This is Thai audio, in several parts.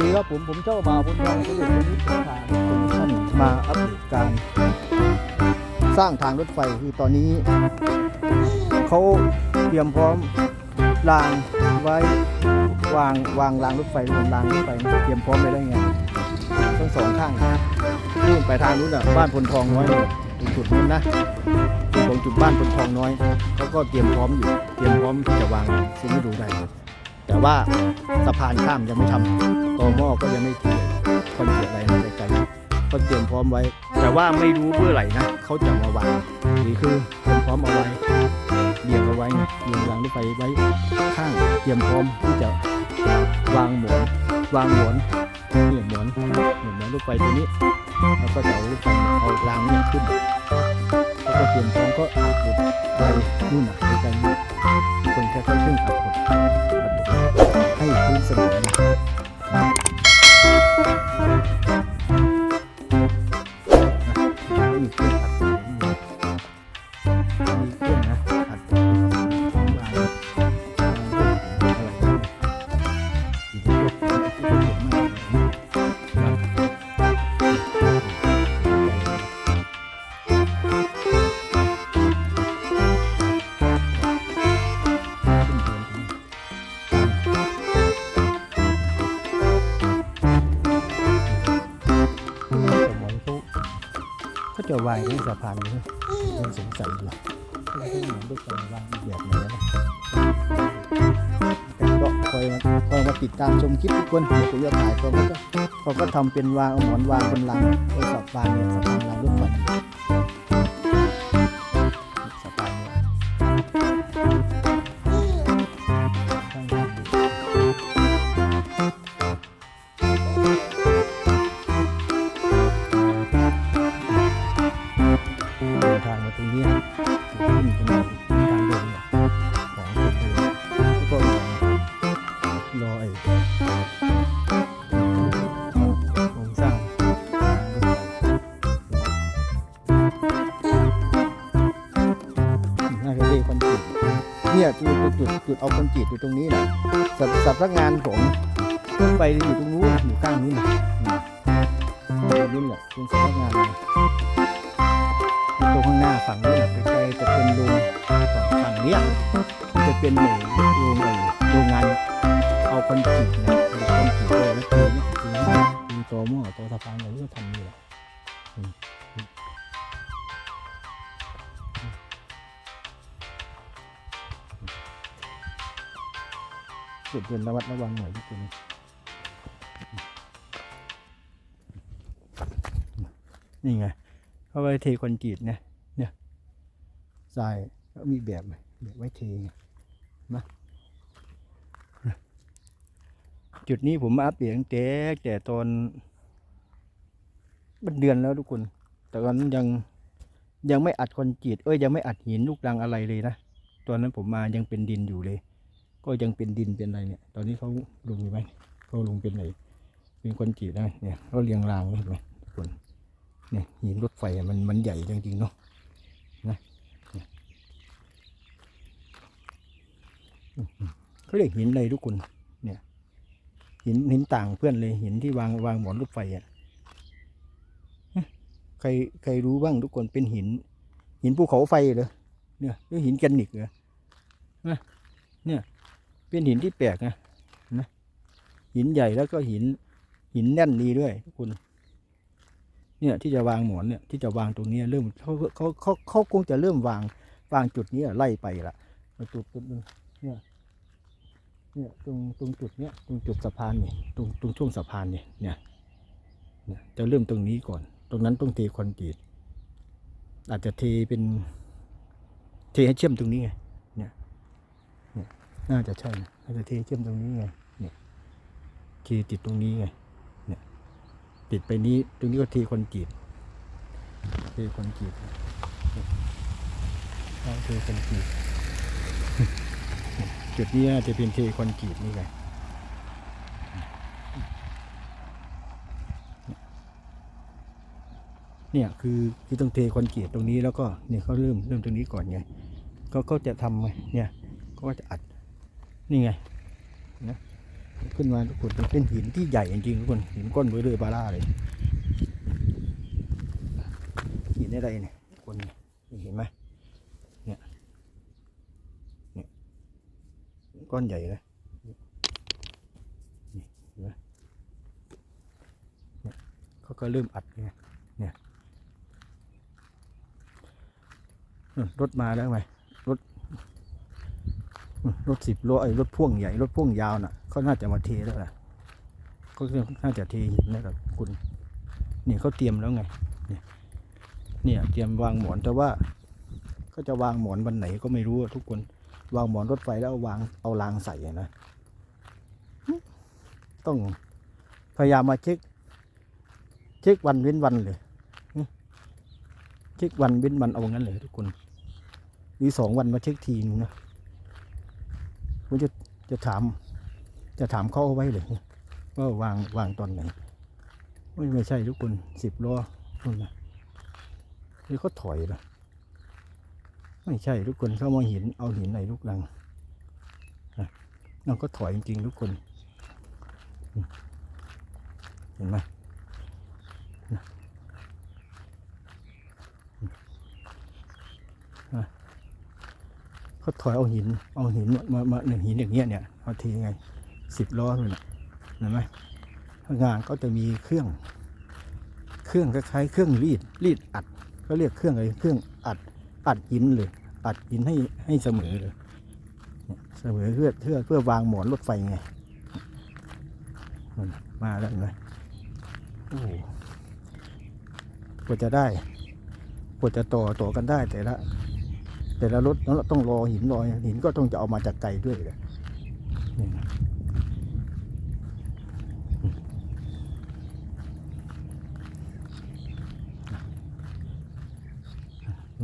ดีครับผม ผมเจ้าบ่าวบนทางสะดวกวันนี้ผมพาทุกท่านมาอัปเดตการ สร้างทางรถไฟคือตอนนี้ เขาเตรียมพร้อมรางไว้วางวางรางรถไฟบนรางรถไฟเตรียมพร้อมไปแล้วไงทั้งสองข้างนู่นไปทางนู้นอะบ้านพลทองน้อยตรงจุดนู้นนะตรงจุดบ้านพลทองน้อยเขาก็เตรียมพร้อมอยู่เตรียมพร้อมที่จะวางซึ่งไม่ดูได้ แต่ว่าสะพานข้ามยังไม่ทำตอหม้อก็ยังไม่เทคอนเกรีตอะไรนะไกลๆก็เตรียมพร้อมไว้ แต่ว่าไม่รู้เมื่อไหร่นะเขาจะมาวางนี่คือเตรียมพร้อมเอาไว้เรียงเอาไว้เรียงรางรถไฟไว้ข้างเตรียมพร้อมที่จะวางหมอนวางหมอนเนี่หมอนหมอนหมอนรถไฟตัวนี้แล้วก็จะเอารถไฟเอารางนี่ยขึ้น ก็เปลี่ยนช่องก็อัดบดไปนู่นน่ะไกลนู่นคนแค่ค่อยๆขึ้นอัดบดให้พื้นสนิมนะมีเครื่องอัด วายที่สะพานนี้ยังสงสัยอยู่เขาจะเหมือนด้วยกันวางอีกแบบไหนนะก็คอยคอยมาติดตามชมคลิปทุกคนเดี๋ยวผมจะถ่ายเขาก็เขาก็ทำเป็นวางเอาหมอนวางบนหลังไอ้สะพานเนี่ยสะพานรางรถไฟ เอาคนกรีตอยู่ตรงนี้แหละสำสำนักงานของรถไฟอยู่ตรงนู้นอยู่ข้างนู้นนะตรงนู้นแหละเป็นสำนักงานตรงข้างหน้าฝั่งนี้ใกลจะเป็นโรงฝั่งฝั่งเนี้ยจะเป็นไอ้โรงไอ้โรงงานเอาคนกรีตนะคนกรีตเลยแล้วทีนี้ทีนี้มีตัวหม้อตัวสะพานอะไรก็ทำนี่แหละ จุดเด่นระวัดระวังหน่อยทุกคนนี่ไงเขาไว้เทคอนกรีตเนี่ยเนี่ยทรายก็มีแบบแบบไว้เทไงนะจุดนี้ผมมาอัปเดตตั้งแต่แต่ตอนเป็นเดือนแล้วทุกคน แต่ตอนนั้นยังยังไม่อัดคอนกรีตเอ้ยยังไม่อัดหินลูกรังอะไรเลยนะ ตอนนั้นผมมายังเป็นดินอยู่เลย ก็ยังเป็นดินเป็นอะไรเนี่ย ตอนนี้เขาลงอยู่ไหมเขาลงเป็นอะไรเป็นคอนกรีตนะเนี่ยเขาเรียงรางเห็นไหมทุกคนเนี่ยหินรถไฟมันมันใหญ่จริงๆเนาะนะเนี่เขาเรียกหินอะไรทุกคนเนี่ยหินหินต่างเพื่อนเลยหินที่วางวางหมอนรถไฟอะใครใครรู้บ้างทุกคนเป็นหิน หินภูเขาไฟเหรอเนี่ยหรือหินแกรนิกเหรอนะเนี่ย เป็นหินที่แปลกนะนะ หินใหญ่แล้วก็หิน หินแน่นดีด้วยทุกคนเนี่ยที่จะวางหมอนเนี่ยที่จะวางตรงนี้เริ่มเขาเขาเขาเขาคงจะเริ่มวางวางจุดนี้ไล่ไปละจุดจุดนึงเนี่ยเนี่ยตรงตรงจุดเนี้ยตรงจุดสะพานนี่ตรงตรงช่วงสะพานนี่เนี่ยเนี่ยจะเริ่มตรงนี้ก่อน ตรงนั้นต้องเทคอนกรีตอาจจะเทเป็นเทให้เชื่อมตรงนี้ไง น่าจะใช่นะน่าจะเทเชื่อมตรงนี้ไงเนี่ยเทติดตรงนี้ไงเนี่ยติดไปนี้ตรงนี้ก็เทคนกรีตเทคนกรีตเอาเทคนกรีตจุดนี้น่าจะเป็นเทคอนกรีตนี่ไงเนี่ยคือคือต้องเทคอนกรีตตรงนี้แล้วก็เนี่ยเขาเริ่มเริ่มตรงนี้ก่อนไงเขาเขาจะทำไงเนี่ยเขาก็จะอัด นี่ไงนะขึ้นมาทุกคนเป็นหินที่ใหญ่จริงๆทุกคนหินก้อนเบลเลยบาร่าเลยหินอะไรเนี่ยทุกคนนี่เห็นไหมเนี่ยเนี่ยก้อนใหญ่เลยนี่เห็นไหมเนี่ยเขาก็เริ่มอัดเนี่ยเนี่ยรถมาแล้วไหม รถสิบล้อไอ้รถพ่วงใหญ่รถพ่วงยาวน่ะเขาน่าจะมาเทแล้วล่ะก็น่าจะเทหินแล้วกับคุณนี่เขาเตรียมแล้วไงเนี่ยเนี่ยเตรียมวางหมอนแต่ว่าเขาจะวางหมอนวันไหนก็ไม่รู้ทุกคนวางหมอนรถไฟแล้วเอาวางเอารางใส่นะต้องพยายามมาเช็คเช็ควันเว้นวันเลยเช็ควันเว้นวันเอางั้นเลยทุกคนหรือสองวันมาเช็คทีนึงนะ ผมจะจะถาม จะถามเขาเอาไว้เลยว่าวางวางตอนไหนไม่ไม่ใช่ทุกคนสิบล้อนู่นนะหรือเขาถอยละไม่ใช่ทุกคนเขามาหินเอาหินไหนลูกลังนะเราก็ถอยจริงๆทุกคน เห็นไหมนะ อืมอะเขาถอยเอาหิน เอาหินมามามาหนึ่งหินอย่างเงี้ยเนี่ยเอาทีไงสิบล้อเลยนะเห็นไหมงานก็จะมีเครื่อง เครื่องคล้ายๆเครื่องรีดรีดอัด ก็เรียกเครื่องอะไรเครื่องอัดอัดหินเลย อัดหินให้ให้เสมอเลยเสมอเพื่อเพื่อเพื่อวางหมอนรถไฟไงนั่นมาแล้วเห็นไหมโอ้โหกว่าจะได้กว่าจะต่อต่อกันได้แต่ละ แต่ละรถนั้นต้องรอหินรอหินก็ต้องจะเอามาจากไกลด้วยเลยนี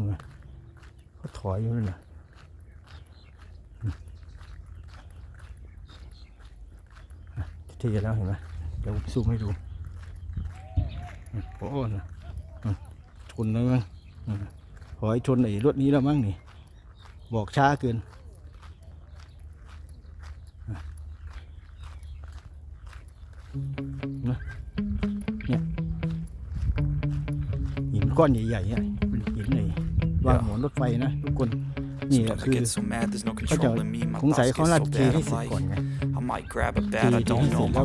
่นะเขาถอยอยู่นั่นนะเทีแล้วเห็นไหมเดี๋ยวซูมให้ดูโอ้โหนะชนแล้วมั้งอืมขอให้ชนไอ้รถนี้แล้วมั้งนี่ บอกช้าเกินอะนะเนี่ยหินก้อนใหญ่ๆเนี่ยเป็นหินไหนวางหมอนรถไฟนะทุกคนนี่แหละ Sometimes คื I อ get so mad, there's no เขาจะ controlling me. My สงสัย thoughts เขา get น่า so จะเท bad, ให้ I'm เสร็จ like, ก่อนไง I might grab a bat, I Tea, don't tea, know. tea, My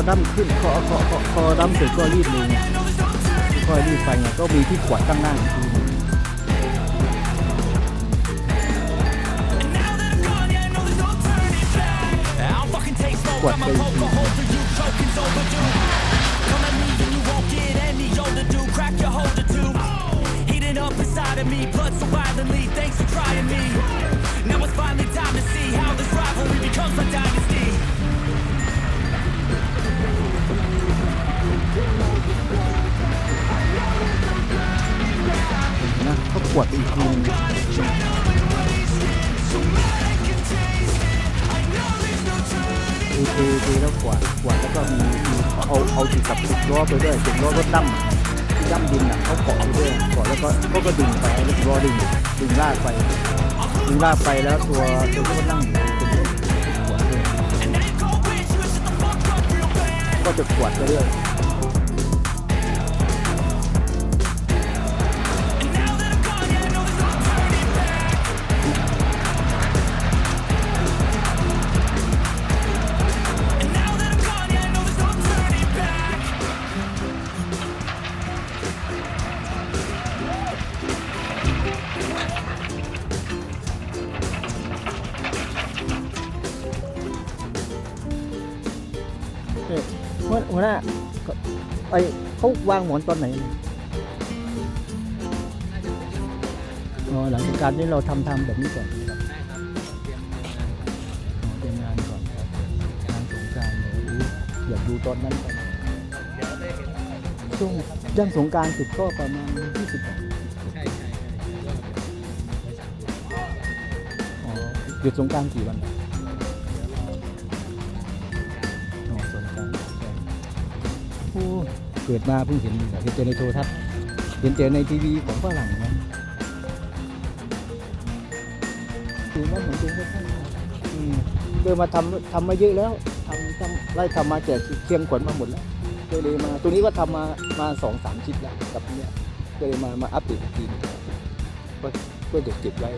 อดั้มขึ้นคอคอคอคอดำเสร็จก็รีบเลยอยรีบไปไงก็มีที่ขวดตั้งหน้าทีกวดไปอีกที ขาขวดไปอีกทีหนึงเทเทแล้วขวดขวดแล้วก็มีเอาเอาติดกับสิบล้อไปด้วยสิบล้อรถดั้มที่ดั้มดินอะเขาเกาะไปด้วยเกาะแล้วก็ก็ก็ดึงไปแล้วล้อดึงดึงลากไปดึงลากไปแล้วตัวตัวที่มันนั่งอยู่เป็นรถขวดด้วยก็จะขวดไปเรื่อย วางหมอนตอนไหนเนี่ยอ๋อหลังจากการนี้เราทำทำแบบนี้ก่อนนะครับเตรียมงานก่อนอ๋อเตรียมงานก่อนครับงานสงกรารเลยอู้อยากดูตอนนั้นก่อนเดี๋ยวได้เห็นช่วงย่างสงกรารสุดก็ประมาณ20ใช่ใช่ใช่ใช่ว่าเดี๋ยวไปสั่งดูอ๋อหยุดสงกรารกี่วันเดี๋ย กิดมาเพิ่งเห็นเห็นแต่ในโทรทัศน์เห็นแต่ในทีวีของฝรั่งนะดูว่าเหมือนดูไม่ค่อยอืมเดินมาทำทำมาเยอะแล้วทำทำไล่ทำมาแจกเชียงขวัญมาหมดแล้วก็เลยมาตัวนี้ก็ทำมามาสองสามชิ้นแล้วกับเนี้ยก็เลยมามาอัปเดตอีกทีหนึงก็ก็จะเก็บไว้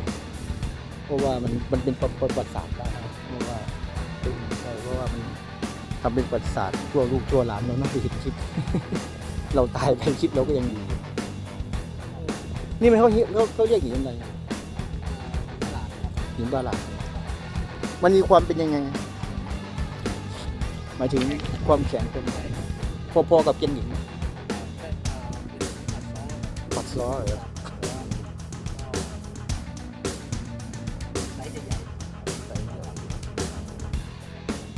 เพราะว่ามันมันเป็นประประวัติศาสตร์ได้เพราะว่าใช่เพราะว่ามัน ทำเป็นประวัติศาสตร์ชั่วลูกชั่วหลานเราน่าจะเห็นคลิป เราตายไปคลิปเราก็ยังอยู่นี่มันเขาเรียกเขาเขาเรียกหินอะไรตลาดครับหินบาลาดมันมีความเป็นยังไงหมายถึงความแข็งเป็นไงพอๆกับเกนหินปัดซ้อปัดล้อเหรอ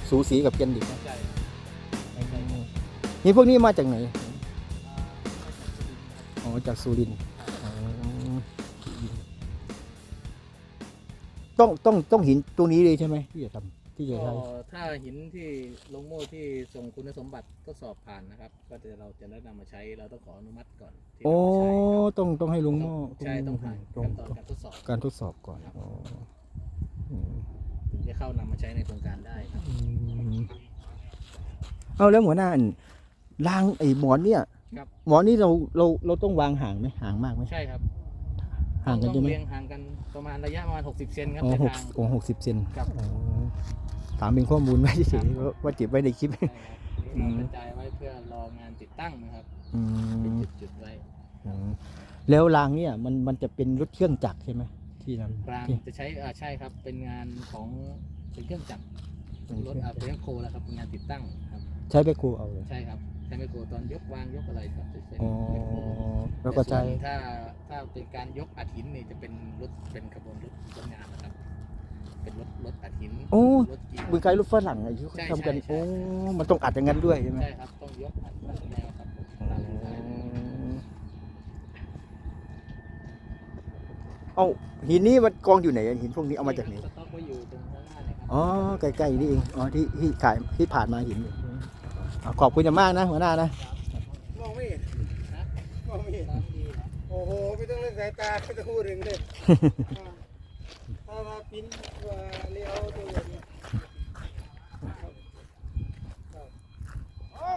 ซูสีกับเกนหินๆใช่ใช่ใช่ นี่พวกนี้มาจากไหน อ๋อ จากสุรินทร์อ๋อต้องต้องต้องหินตัวนี้เลยใช่ไหมที่จะทำที่จะก็ใช้ถ้าหินที่ลงโม่ที่ส่งคุณสมบัติทดสอบผ่านนะครับ ก็จะเราจะแนะนำมาใช้เราต้องขออนุมัติก่อนที่โอ้เราจะใช้ครับต้องต้องให้ลุงหม้อใช่ต้องผ่านต้องขั้นตอนการทดสอบ การทดสอบก่อนอ๋ออืมถึงจะเข้านำมาใช้ในโครงการได้ครับอืมเอาแล้วหัวหน้าอัน รางไอ้หมอนเนี่ยครับ หมอนนี่เราเราเราต้องวางห่างไหมห่างมากไหมใช่ครับห่างกันต้ใช่องไหมเรียงห่างกันประมาณระยะประมาณ 60 เซนครับอ๋อในหกทาง โอ้หกสิบเซนครับ อ๋อถามเป็นข้อมูลไว้เฉยๆว่าว่าเก็บไว้ในคลิป ใช่ครับอืนี่ม เรากระจายไว้เพื่อรองานติดตั้งนะครับอืเป็นมจุดๆไว้อืมแล้วรางเนี่ยมันมันจะเป็นรถเครื่องจักรใช่ไหมที่นั้นรางที่จะใช้อ่าใช่ครับเป็นงานของเป็นเครื่องจักรเป็นรเคถรื่องอ่าเป็นโคแล้วครับเป็นงานติดตั้งครับ ใช้แบคโคเอาเลยใช่ครับ ใช้ไมโครตอนยกวางยกอะไรครับจะเป็นอ๋อไมโครแล้วก็ใช้ต่ส่วนถ้าถ้าเป็นการยกอัดหินนี่จะเป็นรถเป็นขบวนรถรถงานนะครับ เป็นรถรถอัดหินโอ้รถกีเหมือนไกลรถฝรั่งไอ้ที่เขาใช่ทำกันใช่ใช่โอ้มันต้องอัดอย่างนั้นด้วยใช่ไหมใช่ครับต้องยกอัดแบบแนวครับผมตามสไตล์เอาหินนี้มันกองอยู่ไหนอะหินพวกนี้เอามาจากไหน สต็อกไว้อยู่ตรงข้างหน้าเลยครับ อ๋อใกล้ๆนี่เองอ๋อที่ที่ขายที่ผ่านมาหินอ๋อ ขอบคุณอย่างมากนะหัวหน้านะมองไม่เห็นนะมองไม่เห็นตามดีนะโอ้โหไม่ต้องเล่นสายตาไม่ต้องพูดถึงเลยอ่าถ้ามาปิ้นว่าเลี้ยวตัวอย่างนี้ครับครับโอ้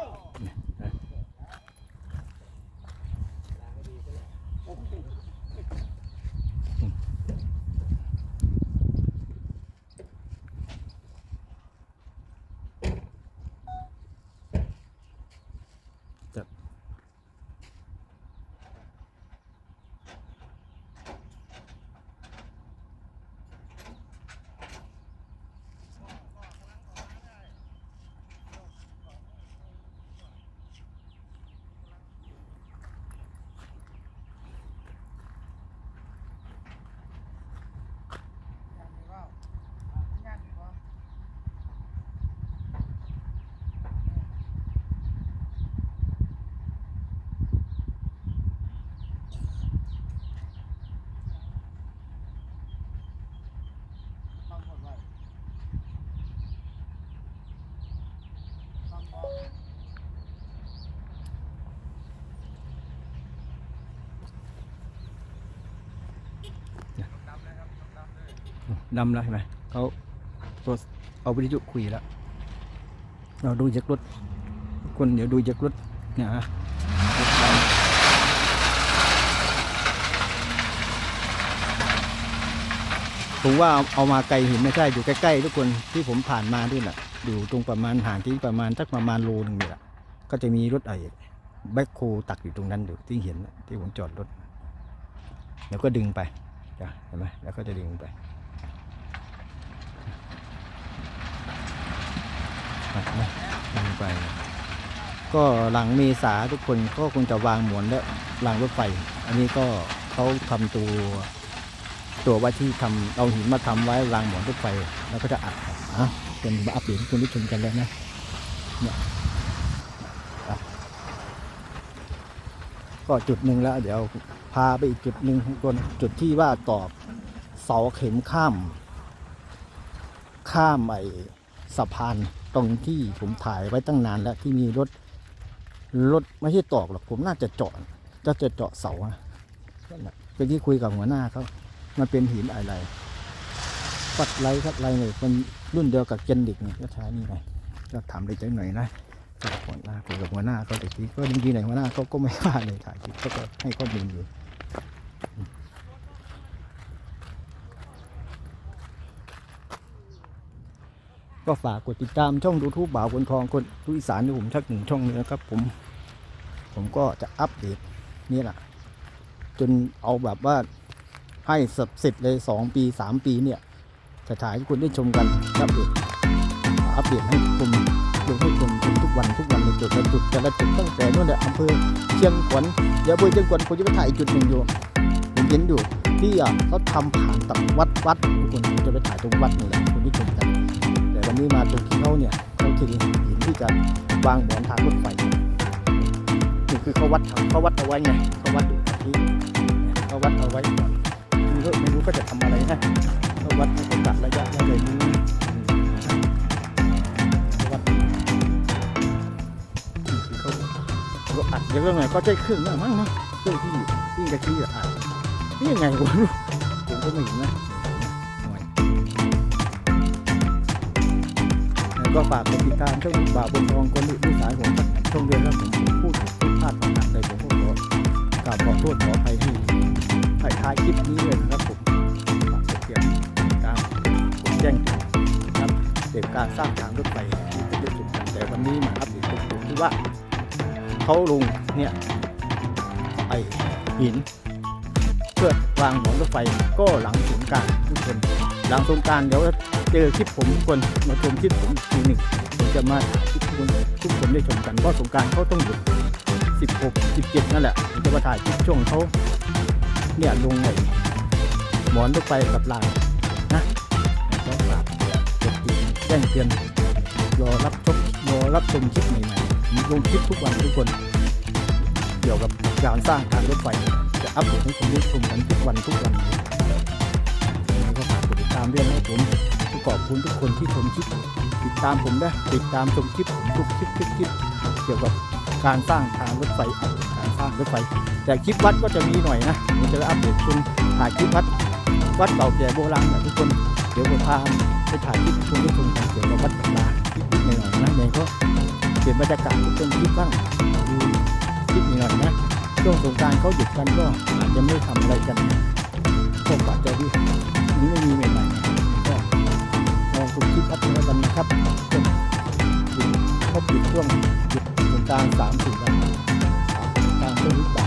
ดำแล้วใช่ไหมเขาตัวเอาวิทยุคุยแล้ว เราดูจากรถคนเดี๋ยวดูจากรถเนี่ยฮะผมว่าเอามาไกลเห็นไม่ใช่อยู่ใกล้ๆทุกคนที่ผมผ่านมาด้วยแหละอยู่ตรงประมาณห่างที่ประมาณสักประมาณโลนึงเนี่ยแหละก็จะมีรถไอ้แบ็คโคตักอยู่ตรงนั้นอยู่ที่เห็นที่ผมจอดรถ แล้วก็ดึงไปเห็นไหมแล้วก็จะดึงไป ตัด นะลงไป ก็หลังเมษาทุกคนก็คงจะวางหมวนและรางรถไฟ อันนี้ก็เขาทำตัวตัวไว้ที่ทำเอาหินมาทำไว้รางหมอนรถไฟแล้วก็จะอัดอะเป็นมาอัปเดตคุณผู้ชมกันแล้วนะเนี่ยก็จุดหนึ่งแล้ว เดี๋ยวพาไปอีกจุดหนึ่งบนจุดที่ว่าตอกเสาเข็มข้าม ข้ามไอ้สะพานตรงที่ผมถ่ายไว้ตั้งนานแล้วที่มีรถรถไม่ใช่ตอกหรอกผมน่าจะเจาะจะจะเจาะเสานะนั่นแหละเป็นที่คุยกับหัวหน้าเขามันเป็นหินอะไรฟัดไรฟัดไรเลยมันรุ่นเดียวกับเจนดิกเนี่ยก็ใช้นี่ไงก็ถามเลยจังหน่อยนะกับหัวหน้าคุยกับหัวหน้าเขาแต่ทีก็จริงๆไหนหัวหน้าเขาก็ไม่ว่าเลยถ่ายคลิปเขาก็ให้ข้อมูลอยู่ ก็ฝากกดติดตามช่องดูทูบบ่าวคนทองคนทุอีสานที่ผมชักหนึ่งช่องนี้นะครับ ผม ผมก็จะอัปเดตนี่แหละจนเอาแบบว่าให้สับเสร็จเลยสองปีสามปีเนี่ยจะถ่ายให้คุณได้ชมกันอัปเดตอัปเดตให้ชมลงให้ชมทุกวันทุกวันในจุดละจุดแต่ละจุดตั้งแต่นู่นแหละอำเภอเชียงขวัญเดี๋ยวอำเภอเชียงขวัญผมจะไปถ่ายจุดหนึ่งอยู่ผมเห็นอยู่ที่เขาทำผ่านตัดวัดวัดทุกคนจะไปถ่ายตรงวัดนี่แหละคุณที่ชมกัน นี้มาตรงที่เขาเนี่ยเขาคือหินที่จะวางหมอนทางรถไฟนี่คือเขาวัดเขาวัดเอาไว้ไงเขาวัดอยู่ที่เขาวัดเอาไว้ก่อนไม่รู้ไม่รู้ก็จะทำอะไรนะเขาวัดเขากะระยะได้เลยนี่เขาวัดนี่คือเขาเขาอัดเยอะไงก็ใช้เครื่องนั่นมั้งเนาะเครื่องที่ที่กะทิอัดนี่ยังไงวะผมก็ไม่เห็นนะ ก็ฝากกดติดตามช่องบ่าวบนทองคนอื่นที่สายผมช่องเรียนแล้วผมพูดผิดพลาดประการใดผมก็ขอกราบขอโทษขออภัยที่ถ่ายท้ายคลิปนี้เลยนะครับผมฝากเสียงการกดแจ้งเตือนะครับเกี่ยวกับการสร้างทางรถไฟที่จะได้จุดกันแต่วันนี้มาอัปเดตตรงที่ว่าเขาลงเนี่ยไอหินเพื่อวางหมอนรถไฟก็หลังสงการทุกคนหลังสงการเดี๋ยว เจอคลิปผมทุกคนมาชมคลิปผมอีกทีหนึ่งผมจะมาถ่ายคลิปทุกคนทุกคนได้ชมกันเพราะสงการเขาต้องหยุด16 17 นั่นแหละผมจะมาถ่ายคลิปช่วงเขาเนี่ยลงไอ้หมอนรถไฟกับลายนะก็ฝากกดติดแจ้งเตือนรอรับชมรอรับชมคลิปใหม่ๆมีลงคลิปทุกวันทุกคน เกี่ยวกับการสร้างทางรถไฟจะอัปเดตให้คุณได้ชมกันทุกวันทุกวันเลยยังไงก็ฝากกดติดตามด้วยนะผม ขอบคุณทุกคนที่ชมคลิปติดตามผมนะติดตามชมคลิปผมทุกคลิปทุกคลิปเกี่ยวกับการสร้างทางรถไฟอัปเดตการสร้างรถไฟ แต่คลิปวัดก็จะมีหน่อยนะผมจะอัปเดตคุณถ่ายคลิปวัด วัดเก่าแก่โบราณนะทุกคนเดี๋ยวผมพาไปถ่ายคลิปคุณผู้ชมกันเกี่ยวกับวัดโบราณนิดๆหน่อยๆนะเนี่ยก็เปลี่ยนบรรยากาศทุกคนคลิปบ้างดูคลิปหน่อยๆนะช่วงสงการเขาหยุดกันก็อาจจะไม่ทำอะไรกันก็ฝากใจด้วยนี้ไม่มี ดพัฒนากันนะครับจนหยุดครบปิดช่วงหยุดกลางสามสี่วันกลารต้นยุคบาท